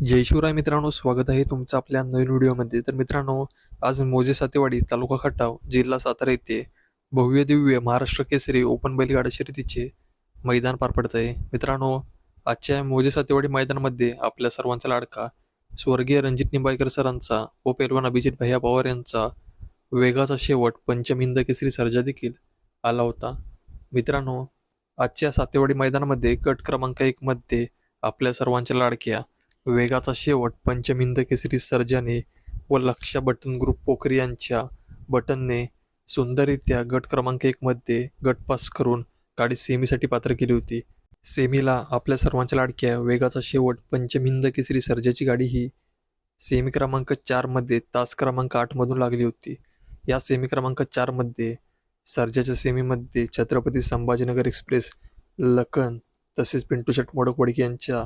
जय शिवराय मित्रांनो स्वागत आहे तुमचं आपल्या नवीन व्हिडिओमध्ये. तर मित्रांनो आज मोजे सातेवाडी तालुका खटाव जिल्हा सातारा येथे भव्य दिव्य महाराष्ट्र केसरी ओपन बैलगाडा शर्यतीचे मैदान पार पडत आहे मित्रांनो आजच्या मोजे सातेवाडी मैदानामध्ये आपल्या सर्वांचा लाडका स्वर्गीय रणजित निंबाळकर सरांचा व पेलवान अभिजित भैया पवार यांचा वेगाचा शेवट पंचमिंद केसरी सर्जा देखील आला होता. मित्रांनो आजच्या सातेवाडी मैदानामध्ये गट क्रमांक एकमध्ये आपल्या सर्वांच्या लाडक्या वेगाचा शेवट पंचमिंद केसरी सर्जाने व लक्ष बटन ग्रुप पोखरी यांच्या बटनने सुंदररित्या गट क्रमांक एकमध्ये गट पास करून गाडी सेमीसाठी पात्र केली होती. सेमीला आपल्या सर्वांच्या लाडक्या वेगाचा शेवट पंचमिंद केसरी सर्जाची गाडी ही सेमी क्रमांक चारमध्ये तास क्रमांक आठमधून लागली होती. या सेमी क्रमांक चारमध्ये सर्जाच्या सेमीमध्ये छत्रपती संभाजीनगर एक्सप्रेस लखन तसेच पिंटू शेट मोडकवडके यांच्या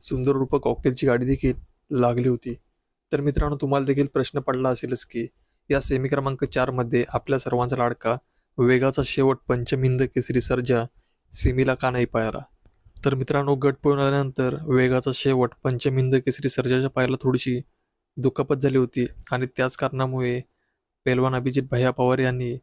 सुंदर रूप कॉकटेलची गाडी देखील लागली होती. तर मित्रांनो तुम्हाला देखील प्रश्न पडला असेलच की या सेमी क्रमांक चारमध्ये आपल्या सर्वांचा लाडका वेगाचा शेवट पंचमिंद केसरी सर्जा सेमीला का नाही पाहिला तर मित्रांनो गट पळून आल्यानंतर वेगाचा शेवट पंचमिंद केसरी सर्जाच्या पायाला थोडीशी दुखापत झाली होती आणि त्याच कारणामुळे पेलवान अभिजित भैया पवार यांनी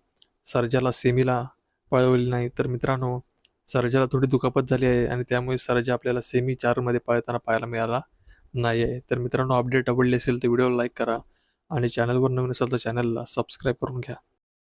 सर्जाला सेमीला पळवली नाही. तर मित्रांनो सर्जाला थोडी दुखापत झाली आहे आणि त्यामुळे सर्जा आपल्याला सेमी चारमध्ये पळताना पाहायला मिळाला नाही आहे तर मित्रांनो अपडेट आवडली असेल तर व्हिडिओला लाईक करा आणि चॅनलवर नवीन असेल तर चॅनलला सबस्क्राईब करून घ्या.